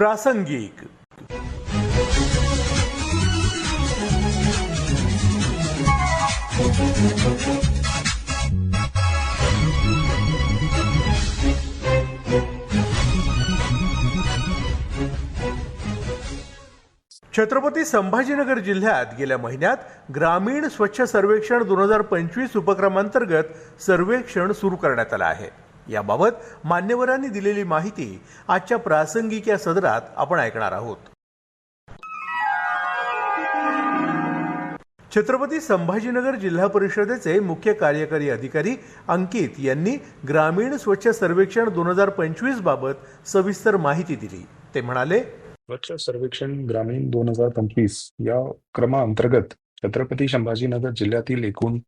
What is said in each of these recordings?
प्रासंगिक। छत्रपती संभाजीनगर जिल्ह्यात गेल्या महिन्यात ग्रामीण स्वच्छ सर्वेक्षण दोन हजार पंचवीस उपक्रमांतर्गत सर्वेक्षण सुरू करण्यात आलं आहे. याबाबत मान्यवरांनी दिलेली माहिती आजच्या प्रासंगिक या सदरात आपण ऐकणार आहोत. छत्रपती संभाजीनगर जिल्हा परिषदेचे मुख्य कार्यकारी अधिकारी अंकित यांनी ग्रामीण स्वच्छ सर्वेक्षण दोन हजार पंचवीस बाबत सविस्तर माहिती दिली. ते म्हणाले स्वच्छ सर्वेक्षण ग्रामीण दोन हजार पंचवीस या क्रमांतर्गत छत्रपती संभाजीनगर जिल्ह्यातील एकूण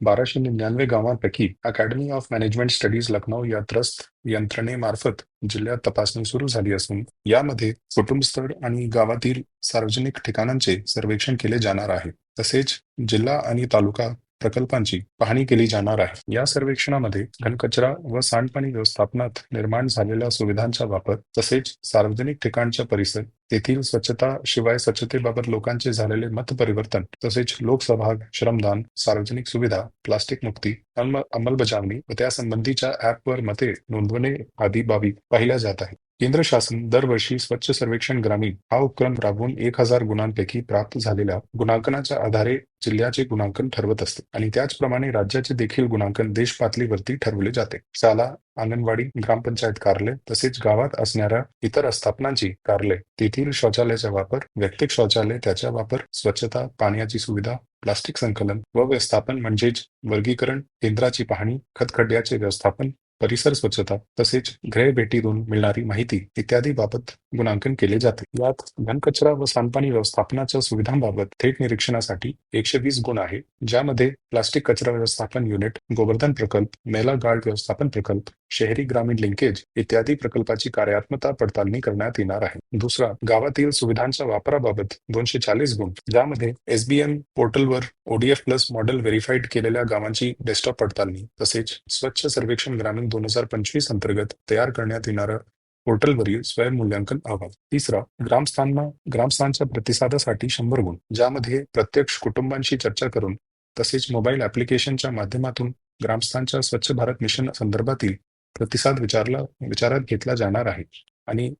बाराशे निन्यानवे गावांपैकी academy of management studies Lucknow या त्रस्त यंत्रणेमार्फत जिल्ह्यात तपासणी सुरू झाली असून यामध्ये कुटुंबस्थळ आणि गावातील सार्वजनिक ठिकाणांचे सर्वेक्षण केले जाणार आहे. तसेच जिल्हा आणि तालुका प्रकल्पांची पाहणी केली जाणार आहे. या सर्वेक्षणामध्ये घनकचरा व सांडपाणी व्यवस्थापनात निर्माण झालेल्या सुविधांचा वापर तसेच सार्वजनिक ठिकाणच्या परिसर तेथील स्वच्छता शिवाय स्वच्छतेबाबत लोकांचे झालेले मत परिवर्तन तसेच लोकसहभाग श्रमदान सार्वजनिक सुविधा प्लास्टिक मुक्ती अंमलबजावणी व त्यासंबंधीच्या ऍपवर मते नोंदवणे आदी बाबी पाहिल्या जात आहे केंद्र शासन दरवर्षी स्वच्छ सर्वेक्षण ग्रामीण हा उपक्रम राबवून एक हजार गुणांपैकी प्राप्त झालेल्या गुणांकनाच्या आधारे जिल्ह्याचे गुणांकन ठरवत असते आणि त्याचप्रमाणे राज्याचे देखील गुणांकन देश पातळीवरती ठरवले जाते. शाळा अंगणवाडी ग्रामपंचायत कार्यालय तसेच गावात असणाऱ्या इतर स्थापनांची कार्यालय तेथील शौचालयाचा वापर वैयक्तिक शौचालय त्याचा वापर स्वच्छता पाण्याची सुविधा प्लास्टिक संकलन व व्यवस्थापन म्हणजेच वर्गीकरण केंद्राची पाहणी खतखड्ड्याचे व्यवस्थापन परिसर स्वच्छता तसेच ग्रह भेटीतून मिळणारी माहिती इत्यादी बाबत गुणांकन केले जाते. यात घनकचरा व सांडपाणी व्यवस्थापनाच्या सुविधांबाबत थेट निरीक्षणासाठी एकशे वीस गुण आहे ज्यामध्ये प्लास्टिक कचरा व्यवस्थापन युनिट गोवर्धन प्रकल्प मेला गार्ड व्यवस्थापन प्रकल्प शहरी ग्रामीण लिंकेज इत्यादी प्रकल्पाची कार्यात्मता पडताळणी करण्यात येणार आहे. दुसरा गावातील सुविधांच्या वापराबाबत दोनशे चाळीस गुण ज्यामध्ये एसबीएम पोर्टलवर ओडीएफ प्लस मॉडेल व्हेरीफाईड केलेल्या गावांची डेस्कटॉप पडताळणी तसेच स्वच्छ सर्वेक्षण ग्रामीण दोन हजार पंचवीस अंतर्गत तयार करण्यात येणारं पोर्टलवरील स्वयंमूल्यांकन अहवाल. तिसरा ग्रामस्थांना ग्रामस्थांच्या प्रतिसादासाठी शंभर गुण ज्यामध्ये प्रत्यक्ष कुटुंबांशी चर्चा करून तसेच मोबाईल ऍप्लिकेशनच्या माध्यमातून ग्रामस्थांच्या स्वच्छ भारत मिशन संदर्भातील प्रतिसाद विचारला विचारात घेतला जाणार आहे. आणि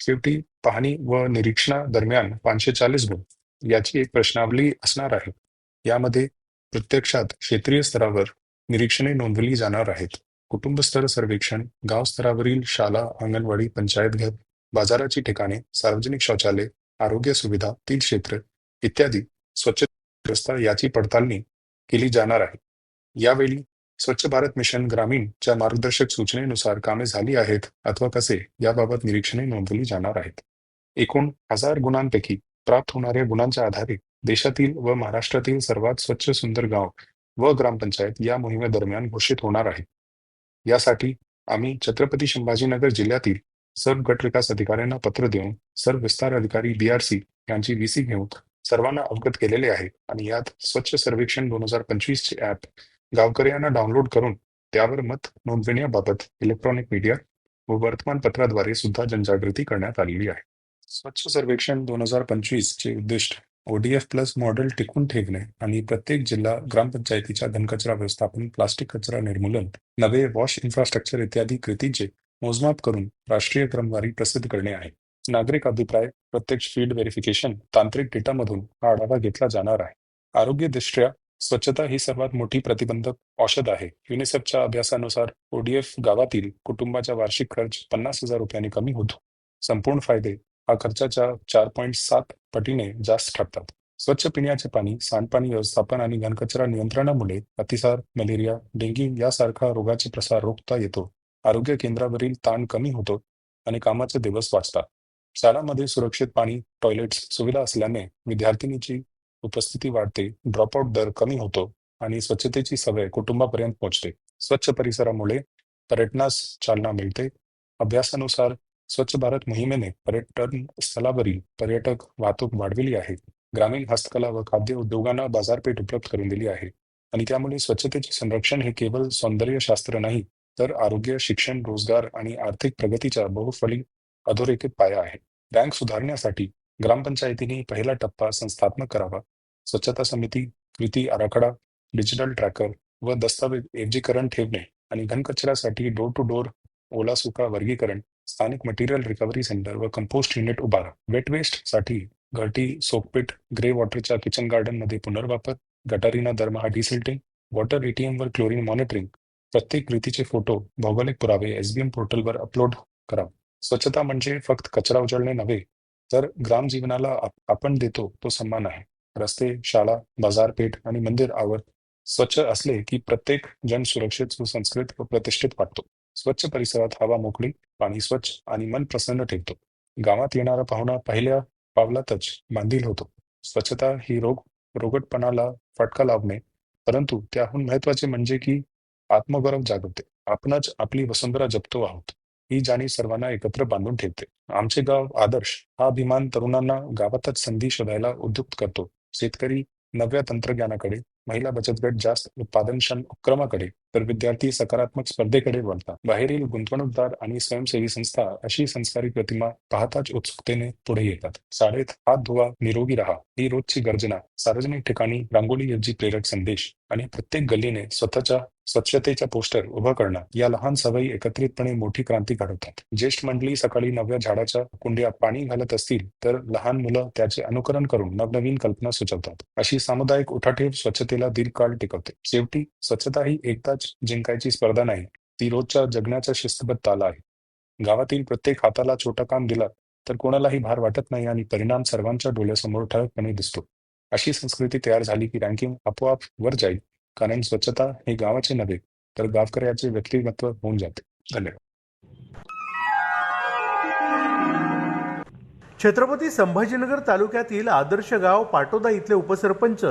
शेवटी पाहणी व निरीक्षणा दरम्यान पाचशे चाळीस गुण याची एक प्रश्नावली असणार आहे. यामध्ये प्रत्यक्षात क्षेत्रीय स्तरावर निरीक्षणे नोंदवली जाणार आहेत. कुटुंबस्तर सर्वेक्षण गाव स्तरावरील शाळा अंगणवाडी पंचायत घर बाजाराची ठिकाणे सार्वजनिक शौचालय आरोग्य सुविधा तील क्षेत्र इत्यादी स्वच्छ व्यवस्था याची पडताळणी केली जाणार आहे. यावेळी स्वच्छ भारत मिशन ग्रामीणच्या मार्गदर्शक सूचनेनुसार कामे झाली आहेत अथवा कसे याबाबत निरीक्षणे नोंदवली जाणार आहेत. एकूण हजार गुणांपैकी प्राप्त होणाऱ्या गुणांच्या आधारे देशातील व महाराष्ट्रातील सर्वात स्वच्छ सुंदर गाव व ग्रामपंचायत या मोहिमेदरम्यान घोषित होणार आहे. यासाठी आम्ही छत्रपती संभाजीनगर जिल्ह्यातील सर्व गट विकास अधिकाऱ्यांना पत्र देऊन सर्व विस्तार अधिकारी बीआरसी यांची व्हीसी घेऊन सर्वांना अवगत केलेले आहे आणि यात स्वच्छ सर्वेक्षण दोन हजार पंचवीस चे ऍप गावकऱ्यांना डाउनलोड करून त्यावर मत नोंदविण्याबाबत इलेक्ट्रॉनिक मीडिया व वर्तमानपत्राद्वारे सुद्धा जनजागृती करण्यात आलेली आहे. स्वच्छ सर्वेक्षण दोन हजार पंचवीस चे उद्दिष्ट ओडीएफ प्लस मॉडेल टिकून ठेवणे आणि प्रत्येक जिल्हा ग्रामपंचायतीच्या घनकचरा व्यवस्थापन प्लास्टिक कचरा निर्मूलन नवे वॉश इन्फ्रास्ट्रक्चर इत्यादी कृतीचे मोजमाप करून राष्ट्रीय क्रमवारी प्रसिद्ध करणे आहे. नागरिक अभिप्राय प्रत्यक्ष फील्ड व्हेरिफिकेशन तांत्रिक डेटामधून हा आढावा घेतला जाणार आहे. आरोग्यदृष्ट्या स्वच्छता ही सर्वात मोठी प्रतिबंधक औषध आहे. युनिसेफच्या अभ्यासानुसार ओडीएफ गावातील कुटुंबाचा वार्षिक खर्च पन्नास हजार रुपयांनी कमी होतो. संपूर्ण फायदे हा खर्चाच्या चार पॉईंट सात पटीने जास्त ठरतात. स्वच्छ पिण्याचे पाणी सांडपाणी व्यवस्थापन आणि घनकचरा नियंत्रणामुळे अतिसार मलेरिया डेंग्यू यासारखा रोगाचे प्रसार रोखता येतो. आरोग्य केंद्रावरील ताण कमी होतो आणि कामाचे दिवस वाचतात. शाळांमध्ये सुरक्षित पाणी टॉयलेट्स सुविधा असल्याने विद्यार्थिनीची उपस्थिती वाढते ड्रॉपआउट दर कमी होतो आणि स्वच्छतेची सवय कुटुंबापर्यंत पोहोचते. स्वच्छ परिसरामुळे पर्यटनास चालना मिळते. अभ्यासानुसार स्वच्छ भारत मोहिमेने पर्यटन स्थलावरील पर्यटक वाहतूक वाढविली आहे. ग्रामीण हस्तकला व खाद्य उद्योगांना बाजारपेठ उपलब्ध करून दिली आहे आणि त्यामुळे स्वच्छतेचे संरक्षण हे केवळ सौंदर्यशास्त्र नाही तर आरोग्य शिक्षण रोजगार आणि आर्थिक प्रगतीच्या बहुफली अधोरेखित पाया आहे बँक सुधारण्यासाठी ग्रामपंचायतीने पहिला टप्पा संस्थात्मक करावा. स्वच्छता समिती कृती आराखडा डिजिटल ट्रॅकर व दस्तऐवजीकरण ठेवणे आणि घनकचऱ्यासाठी डोर टू डोर ओला सुका वर्गीकरण स्थानिक मटेरियल रिकव्हरी सेंटर व कंपोस्ट युनिट उभारा. वेट वेस्टसाठी घरटी सोकपीठ ग्रे वॉटरच्या किचन गार्डनमध्ये पुनर्वापर गटारीना दरमहा डिसिल्टिंग वॉटर एटीएम वर क्लोरीन मॉनिटरिंग प्रत्येक कृतीचे फोटो भौगोलिक पुरावे एसबीएम पोर्टलवर अपलोड करा. स्वच्छता म्हणजे फक्त कचरा उचलणे नव्हे तर ग्रामजीवनाला आपण देतो तो सन्मान आहे. रस्ते शाळा बाजारपेठ आणि मंदिर आवर स्वच्छ असले की प्रत्येक जण सुरक्षित सुसंस्कृत व प्रतिष्ठित वाटतो. स्वच्छ परिसरात हवा मोकळी पाणी स्वच्छ आणि मन प्रसन्न ठेवतो. गावात येणारा पाहुणा पहिल्या पावलातच बांधील होतो. स्वच्छता ही रोग रोगटपणाला फटका लावणे परंतु त्याहून महत्त्वाचे म्हणजे की आत्मगौरव जागवते. आपणच आपली वसुंधरा जपतो आहोत. ही जाणीव सर्वांना एकत्र बांधून ठेवते. आमचे गाव आदर्श हा अभिमान तरुणांना गावातच संधी शोधायला उद्युक्त करतो. शेतकरी नव्या तंत्रज्ञानाकडे महिला बचत गट जास्त उत्पादनक्षम उपक्रमाकडे तर विद्यार्थी सकारात्मक स्पर्धेकडे वळतात. बाहेरील गुंतवणूकदार आणि स्वयंसेवी संस्था अशी संस्कारी प्रतिमा पाहताच उत्सुकतेने पुढे येतात. शाळेत हात धुवा निरोगी राहा ही रोजची गर्जना सार्वजनिक ठिकाणी रांगोळी ऐवजी प्रेरक संदेश. आणि प्रत्येक गल्लीने स्वतःच्या स्वच्छतेच्या पोस्टर उभं करणं या लहान सवयी एकत्रितपणे मोठी क्रांती घडवतात. ज्येष्ठ मंडळी सकाळी नव्या झाडाच्या कुंड्यात पाणी घालत असतील तर लहान मुलं त्याचे अनुकरण करून नवनवीन कल्पना सुचवतात. अशी सामुदायिक उठाठेव स्वच्छतेला दीर्घकाळ टिकवते. शेवटी स्वच्छता ही एकदाच जिंकायची स्पर्धा नाही ती रोजच्या जगण्याचा शिस्तबद्ध आला आहे. गावातील प्रत्येक हाताला छोटा काम दिला तर कोणालाही भार वाटत नाही आणि परिणाम सर्वांच्या डोळ्यासमोर ठळकपणे दिसतो. अशी संस्कृती तयार झाली की रँकिंग आपोआप वर जाईल. कारण स्वच्छता हे गावाचे नव्हे तर गावकऱ्याचे व्यक्तिमत्व होऊन जाते. धन्यवाद. छत्रपती संभाजीनगर तालुक्यातील आदर्श गाव पाटोदा इथले उपसरपंच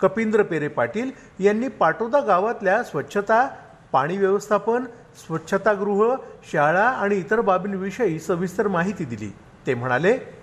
कपिंद्र पेरे पाटील यांनी पाटोदा गावातल्या स्वच्छता पाणी व्यवस्थापन स्वच्छतागृह शाळा आणि इतर बाबींविषयी सविस्तर माहिती दिली. ते म्हणाले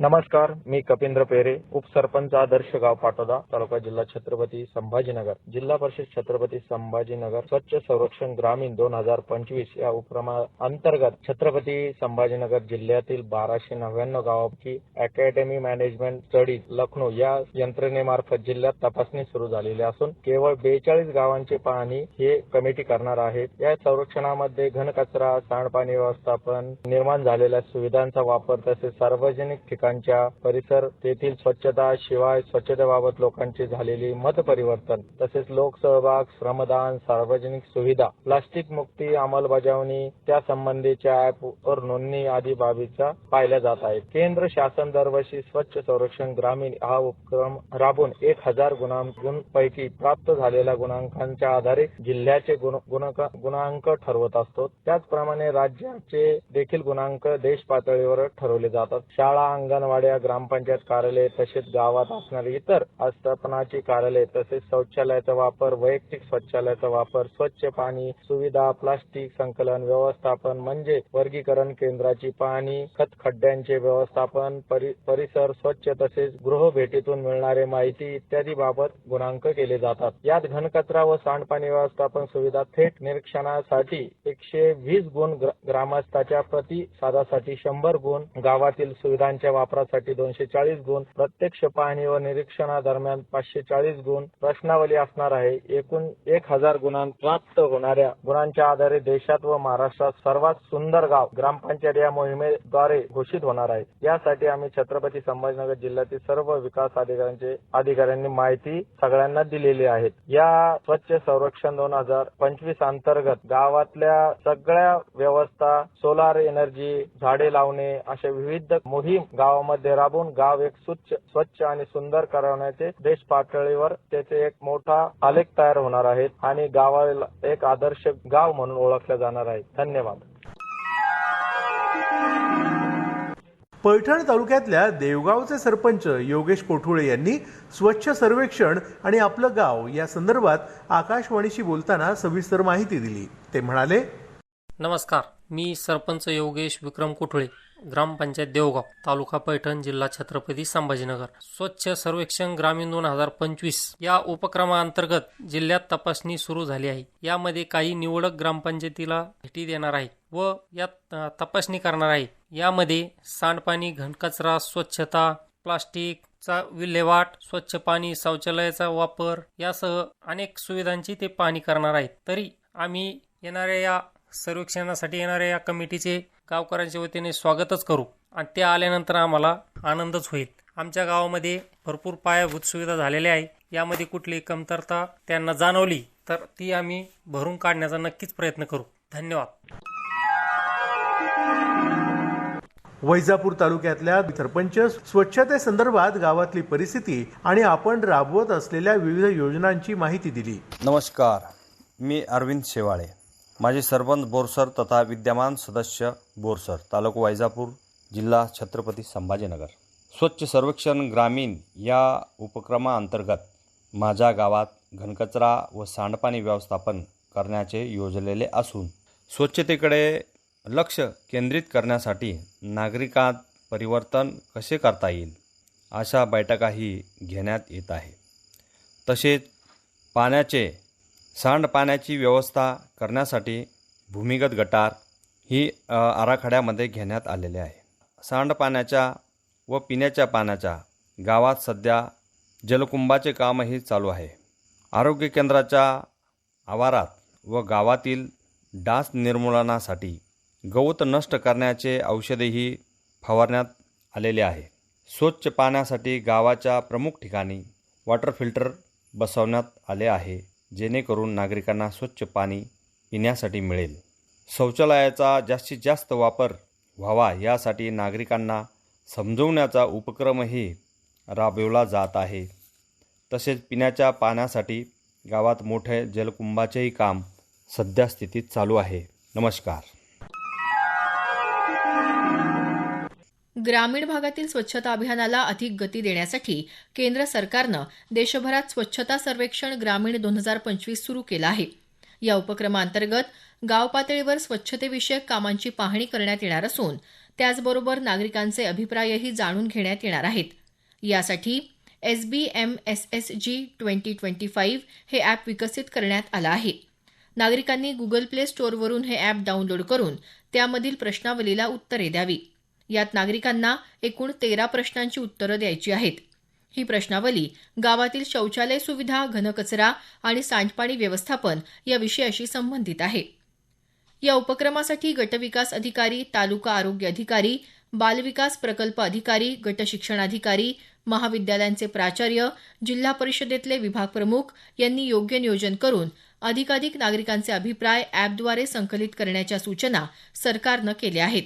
नमस्कार मी कपिंद्र पेरे उपसरपंच आदर्श गाव पाटोदा तालुका जिल्हा छत्रपती संभाजीनगर. जिल्हा परिषद छत्रपती संभाजीनगर स्वच्छ संरक्षण ग्रामीण दोन हजार पंचवीस या उपक्रमा अंतर्गत छत्रपती संभाजीनगर जिल्ह्यातील बाराशे नव्याण्णव गावांची अकॅडमी मॅनेजमेंट स्टडीज लखनौ या यंत्रणेमार्फत जिल्ह्यात तपासणी सुरू झालेली असून केवळ बेचाळीस गावांची पाहणी हे कमिटी करणार आहेत. या संरक्षणामध्ये घनकचरा सांडपाणी व्यवस्थापन निर्माण झालेल्या सुविधांचा वापर तसेच सार्वजनिक ठिकाणच्या परिसर तेथील स्वच्छता शिवाय स्वच्छतेबाबत लोकांची झालेली मत परिवर्तन तसेच लोकसहभाग श्रमदान सार्वजनिक सुविधा प्लास्टिक मुक्ती अंमलबजावणी त्या संबंधीच्या ऍपवर नोंदणी आदी बाबीचा पाहिल्या जात आहेत. केंद्र शासन दरवर्षी स्वच्छ संरक्षण ग्रामीण हा उपक्रम राबवून एक हजार गुणांपैकी प्राप्त झालेल्या गुणांकांच्या आधारे जिल्ह्याचे गुण- गुणांक ठरवत असतो. त्याचप्रमाणे राज्याचे देखील गुणांक देश पातळीवर ठरवले जातात. शाळा अंगणवाड्या ग्रामपंचायत कार्यालय तसेच गावात असणारी इतर आस्थापनाची कार्यालय तसेच शौचालयाचा वापर वैयक्तिक शौचालयाचा वापर स्वच्छ पाणी सुविधा प्लास्टिक संकलन व्यवस्थापन म्हणजे वर्गीकरण केंद्राची पाहणी खत खड्ड्यांचे व्यवस्थापन परि- परिसर स्वच्छ तसेच गृह भेटीतून मिळणारे माहिती इत्यादी बाबत गुणांक केले जातात. यात घनकचरा व सांडपाणी व्यवस्थापन सुविधा थेट निरीक्षणासाठी एकशे वीस गुण ग्रामस्थाच्या प्रतिसादासाठी शंभर गुण गावातील सुविधांच्या वापरासाठी दोनशे चाळीस गुण प्रत्यक्ष पाहणी व निरीक्षणादरम्यान पाचशे चाळीस गुण प्रश्नावली असणार आहे. एकूण एक हजार गुणां प्राप्त होणाऱ्या गुणांच्या आधारे देशात व महाराष्ट्रात सर्वात सुंदर गाव ग्रामपंचायत या मोहिमेद्वारे घोषित होणार आहे. यासाठी आम्ही छत्रपती संभाजीनगर जिल्ह्यातील सर्व विकास अधिकाऱ्यांचे अधिकाऱ्यांनी माहिती सगळ्यांना दिलेली आहे. या स्वच्छ संरक्षण दोन हजार पंचवीस अंतर्गत गावातल्या सगळ्या व्यवस्था सोलार एनर्जी झाडे लावणे अशा विविध मोहीम गावामध्ये राबवून गाव एक स्वच्छ स्वच्छ आणि सुंदर करवण्याचे देश पातळीवर त्याचे एक मोठा आलेख तयार होणार आहेत आणि गावाला एक आदर्श गाव म्हणून ओळखले जाणार आहे. धन्यवाद. पैठण तालुक्यातल्या देवगावचे सरपंच योगेश कोठुळे यांनी स्वच्छ सर्वेक्षण आणि आपलं गाव या संदर्भात आकाशवाणीशी बोलताना सविस्तर माहिती दिली. ते म्हणाले नमस्कार मी सरपंच योगेश विक्रम कुठळे. ग्रामपंचायत देवगाव तालुका पैठण जिल्हा छत्रपती संभाजीनगर. स्वच्छ सर्वेक्षण ग्रामीण दोन हजार पंचवीस या उपक्रमाअंतर्गत जिल्ह्यात तपासणी सुरू झाली आहे. यामध्ये काही निवडक ग्रामपंचायतीला भेटी देणार आहे व यात तपासणी करणार आहे यामध्ये सांडपाणी घनकचरा स्वच्छता प्लास्टिकचा विल्हेवाट स्वच्छ पाणी शौचालयाचा वापर यासह अनेक सुविधांची ते पाहणी करणार आहेत. तरी आम्ही येणाऱ्या या सर्वेक्षणासाठी येणाऱ्या या कमिटीचे गावकऱ्यांच्या वतीने स्वागतच करू. आणि ते आल्यानंतर आम्हाला आनंदच होईल. आमच्या गावामध्ये भरपूर पायाभूत सुविधा झालेल्या आहे. यामध्ये कुठली कमतरता त्यांना जाणवली तर ती आम्ही भरून काढण्याचा नक्कीच प्रयत्न करू. धन्यवाद. वैजापूर तालुक्यातल्या सरपंच स्वच्छतेसंदर्भात गावातली परिस्थिती आणि आपण राबवत असलेल्या विविध योजनांची माहिती दिली. नमस्कार. मी अरविंद शेवाळे. माझे सरपंच बोरसर तथा विद्यमान सदस्य बोरसर तालुका वैजापूर जिल्हा छत्रपती संभाजीनगर. स्वच्छ सर्वेक्षण ग्रामीण या उपक्रमाअंतर्गत माझ्या गावात घनकचरा व सांडपाणी व्यवस्थापन करण्याचे योजलेले असून स्वच्छतेकडे लक्ष केंद्रित करण्यासाठी नागरिकात परिवर्तन कसे करता येईल अशा बैठकाही घेण्यात येत आहे. तसेच पाण्याचे सांडपाण्याची व्यवस्था करण्यासाठी भूमिगत गटार ही आराखड्यामध्ये घेण्यात आलेले आहे. सांडपाण्याच्या व पिण्याच्या पाण्याच्या गावात सध्या जलकुंभाचे कामही चालू आहे. आरोग्य केंद्राच्या आवारात व गावातील डास निर्मूलनासाठी गवत नष्ट करण्याचे औषधेही फवारण्यात आलेले आहे. स्वच्छ पाण्यासाठी गावाच्या प्रमुख ठिकाणी वॉटर फिल्टर बसवण्यात आले आहे. जेणेकरून नागरिकांना स्वच्छ पाणी पिण्यासाठी मिळेल. शौचालयाचा जास्तीत जास्त वापर व्हावा यासाठी नागरिकांना समजवण्याचा उपक्रमही राबवला जात आहे. तसेच पिण्याच्या पाण्यासाठी गावात मोठे जलकुंभाचेही काम सध्या स्थितीत चालू आहे. नमस्कार. ग्रामीण भागातील स्वच्छता अभियानाला अधिक गती देण्यासाठी केंद्र सरकारनं देशभरात स्वच्छता सर्वेक्षण ग्रामीण दोन हजार पंचवीस सुरू केलं आहे. या उपक्रमाअंतर्गत गाव पातळीवर स्वच्छतेविषयक कामांची पाहणी करण्यात येणार असून त्याचबरोबर नागरिकांचे अभिप्रायही जाणून घेण्यात येणार आहेत. यासाठी S B M S S G twenty twenty five हे अॅप विकसित करण्यात आलं आहे. नागरिकांनी गुगल प्ले स्टोअरवरून हे अॅप डाउनलोड करून त्यामधील प्रश्नावलीला उत्तरे द्यावी. यात नागरिकांना एकूण तेरा प्रश्नांची उत्तरं द्यायची आहेत. ही प्रश्नावली गावातील शौचालय सुविधा घनकचरा आणि सांडपाणी व्यवस्थापन या विषयाशी संबंधित आहे. या उपक्रमासाठी गटविकास अधिकारी तालुका आरोग्य अधिकारी बालविकास प्रकल्प अधिकारी गट शिक्षणाधिकारी महाविद्यालयांचे प्राचार्य जिल्हा परिषदेतले विभाग प्रमुख यांनी योग्य नियोजन करून अधिकाधिक नागरिकांचे अभिप्राय अॅपद्वारे संकलित करण्याच्या सूचना सरकारनं केल्या आहेत.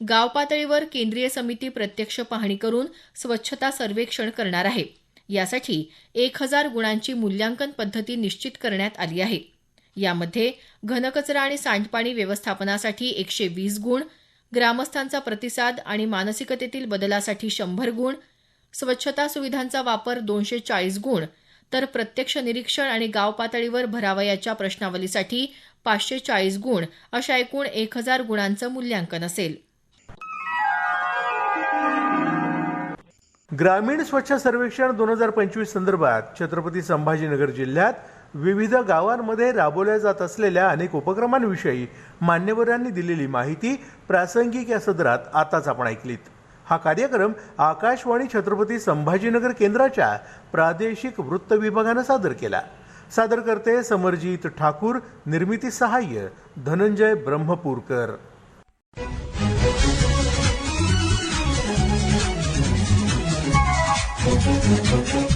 गाव पातळीवर केंद्रीय समिती प्रत्यक्ष पाहणी करून स्वच्छता सर्वेक्षण करणार आहे. यासाठी एक हजार गुणांची मूल्यांकन पद्धती निश्चित करण्यात आली आहे. यामध्ये घनकचरा आणि सांडपाणी व्यवस्थापनासाठी एकशे वीस गुण ग्रामस्थांचा प्रतिसाद आणि मानसिकतेतील बदलासाठी शंभर गुण स्वच्छता सुविधांचा वापर दोनशे चाळीस गुण तर प्रत्यक्ष निरीक्षण आणि गाव पातळीवर भरावयाच्या प्रश्नावलीसाठी पाचशे चाळीस गुण अशा एकूण एक हजार गुणांचं मूल्यांकन असेल. ग्रामीण स्वच्छ सर्वेक्षण दोन हजार पंचवीस संदर्भात छत्रपती संभाजीनगर जिल्ह्यात विविध गावांमध्ये राबवल्या जात असलेल्या अनेक उपक्रमांविषयी मान्यवरांनी दिलेली माहिती प्रासंगिक या सदरात आताच आपण ऐकलीत. हा कार्यक्रम आकाशवाणी छत्रपती संभाजीनगर केंद्राच्या प्रादेशिक वृत्त विभागानं सादर केला. सादर करते समरजित ठाकूर निर्मिती सहाय्य धनंजय ब्रह्मपूरकर. Música